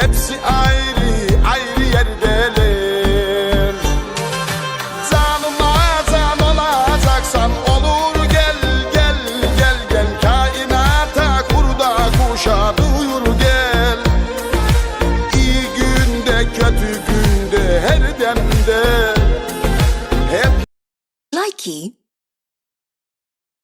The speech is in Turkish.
Hepsi ayrı ayrı yerdeler. Zanıma zan olacaksan olur. Gel gel gel gel. Kainata kurda kuşa duyur gel. İyi günde kötü günde her demde. Hep Likey